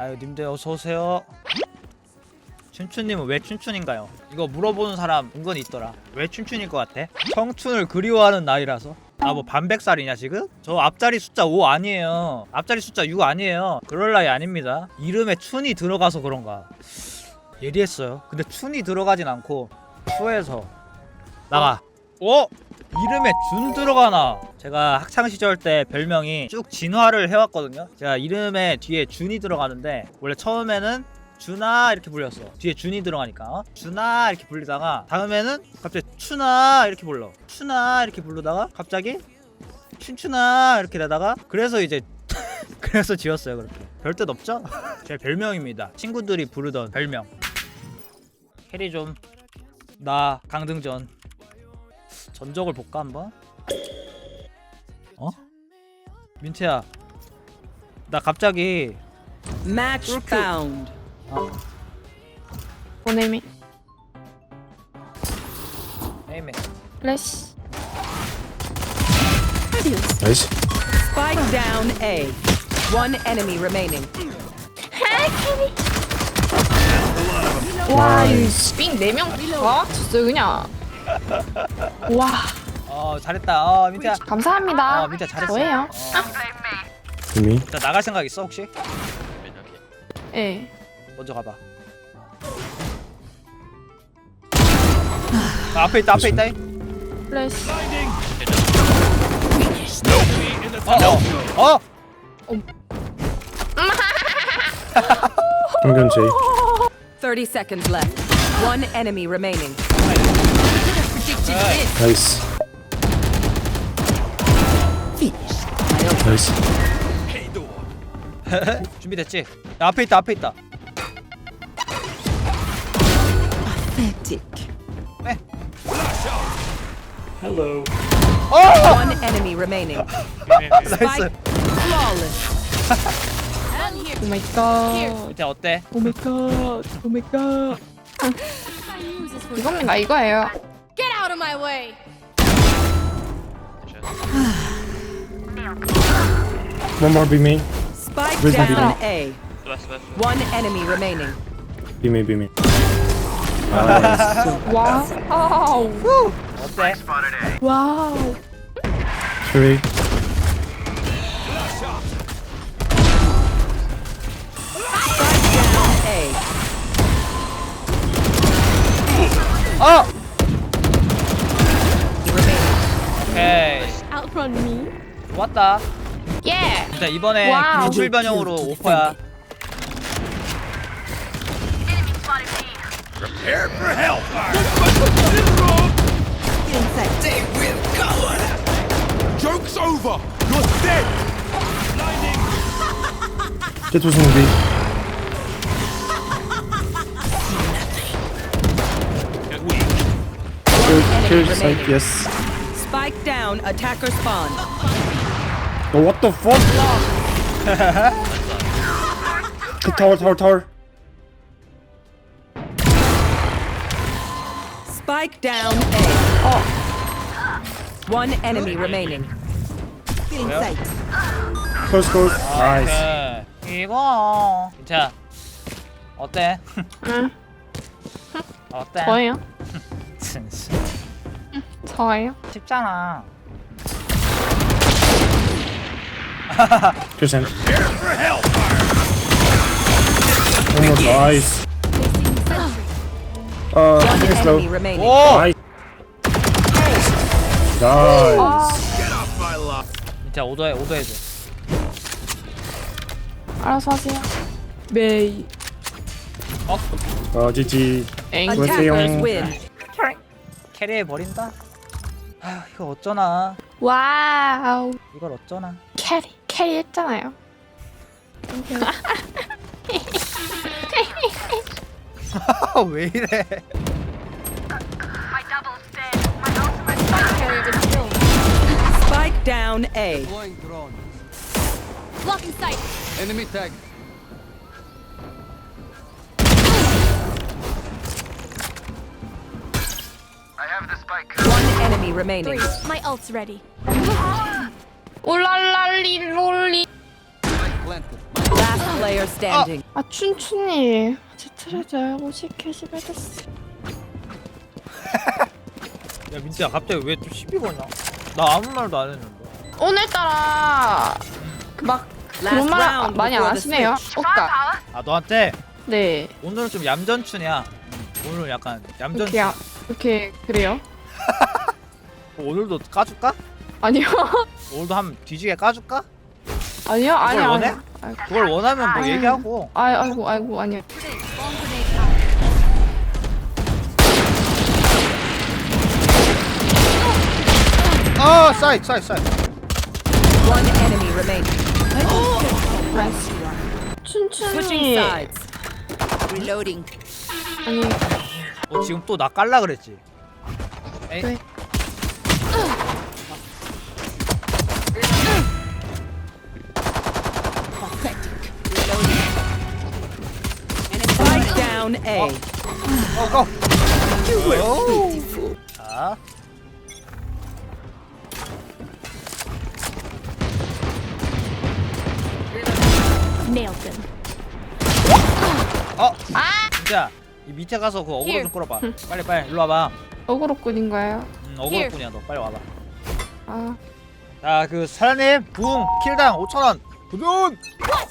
아유 님들 어서 오세요. 춘춘님은 왜 춘춘인가요? 이거 물어보는 사람 은근히 있더라. 왜 춘춘일 것 같아? 청춘을 그리워하는 나이라서. 아 뭐 반백살이냐 지금? 저 앞자리 숫자 5 아니에요. 앞자리 숫자 6 아니에요. 그럴 나이 아닙니다. 이름에 춘이 들어가서 그런가. 예리했어요. 근데 춘이 들어가진 않고 추에서 나가. 어? 이름에 준 들어가나? 제가 학창 시절 때 별명이 쭉 진화를 해왔거든요. 제가 이름에 뒤에 준이 들어가는데 원래 처음에는 준아 이렇게 불렸어. 뒤에 준이 들어가니까 어? 준아 이렇게 불리다가 다음에는 갑자기 추나 이렇게 불러. 추나 이렇게 부르다가 갑자기 춘추나 이렇게 되다가 그래서 이제 그래서 지었어요 그렇게. 별뜻 없죠? 제 별명입니다. 친구들이 부르던 별명. 캐리 좀. 나 강등전. 전적을 볼까 한번? 어? 민트야 나 갑자기 Match Look. found. 보내미 에이맨 플래시 나이스 Spike down A. One enemy remaining. 와이 삥 4명 와 진짜 그냥 와. 어 잘했다. 어 민트야. 감사합니다. 어 민트야 잘했어. 뭐예요? 어. 이미 자 나갈 생각 있어 혹시? 예. 먼저 가봐. 아, 앞에 있다 앞에 있다. 플래시 어 어. 어, 어. 정견 제이. 30 seconds left. One enemy remaining. 나이스. 나이스. 준비됐지? 야, 앞에 있다 앞에 있다. 빼 One enemy remaining. 나이스. Flawless. 오마이갓 어때? 오마이갓 오마이갓 이겁니다 이거예요 Get out of my way! One more B main Spike Where's my down beating? A. One enemy remaining. B main B main 나이스 와우 어때? 와우 트레이 Spike down A. 어! Outrun me? 좋았다 예자 이번에 와우. 기술 변형으로 오퍼야 Joke's over! You're dead! 제트 승비 킬 사이트. 예스 Spike down. Attacker spawn. 너 what the fuck 그 타워 타워 타워 Spike down A. Oh. One enemy remaining. Feeling sight. 콜스 콜스 나이스 오케이 이거 자 어때? 응 어때? 저예요 진짜 저예요. 쉽잖아. 킬센 오 나이스. 어 슬로우. Remaining. 오! 나이스 나이스. 진짜 오도해 오도해줘. 알아서 하세요. 메이. 어 지지. 엥. Attackers win. 캐리해 버린다? 아 이거 어쩌나 와우 이걸 어쩌나 캐리 캐리 했잖아요 왜 이래 Spike down A. Blocking sight! Enemy tag. Enemy remaining. Three. My ult's ready. 울랄랄리 롤리. Last player standing. 아 춘춘이 제 트레저 50캐시 받았어 야 민트야 갑자기 왜 또 시비 거냐? 나 아무 말도 안 했는데. 오늘따라 그막 그런 말 round 많이 안 before the 하시네요 오까 아 너한테 네 오늘은 좀 얌전춘이야. 오늘 약간 얌전춘. 이렇게 야, 이렇게 그래요? 오늘도 까줄까? 아니요 오늘도 한번 뒤지게 까줄까? 아니요 아니요 원해? 아니요. 아이고 그걸 원하면 뭐. 얘기하고. 아이, 아이고 아이고 아니요 아 사이 사이 사이. One enemy remaining. Switching 춘춘이 sides. Reloading. 아니 어 지금 또 나 깔라 그랬지. 에이. 왜? Down A. 어, 고. 자. Nailed them. 어. 진짜 이 밑에 가서 그 어그로 좀 끌어봐. 빨리 빨리 일로 와봐. 어그로꾼인 거예요? 음, 어그로뿐이야 너 빨리 와봐. 아 자그 사장님 붕 킬당 5천 원. 부돈. 아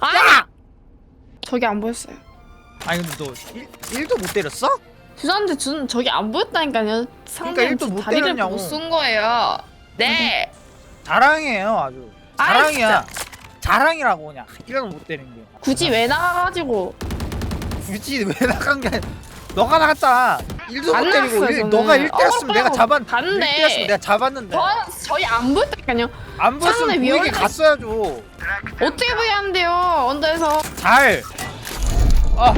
아! 저기 안 보였어요 아니 근데 너 1, 도못 때렸어? 죄송한데 저는 저기 안 보였다니까요 상대 그러니까 일도 못 다리를 때렸냐고. 못 쓴 거예요 네 자랑이에요 아주. 아이, 자랑이야. 자랑이라고 그냥 1도 못 때린 게. 굳이 왜 나가가지고 굳이 왜 나간 게 아니라 너가 나갔잖아. 1도 안못 때리고 나갔어요, 일, 저는. 너가 1 때렸으면 어, 내가 잡았. 봤는데. 1 때렸으면 내가 잡았는데. 저, 저희 안 보였다니까요 안 보였으면 상대 보이게 위험해. 갔어야죠. 어떻게 언더에서 잘. 아,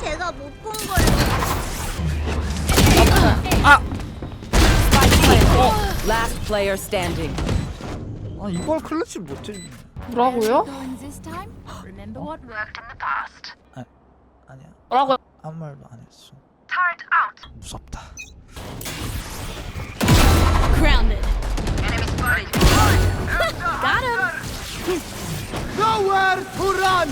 제가 못 본 거예요. 아, Last player standing. 아 이걸 클래치 못해. 뭐라고요? Past. 아니야. 뭐라고요? 아무 말도 안 했어. 무섭다. Grounded. Enemy spotted. Got him. Nowhere to run!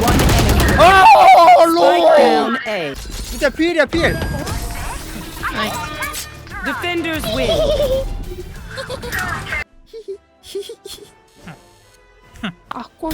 One enemy. 아, Spike 로. down A. 진짜 필이야 필. Defenders win. 아꼴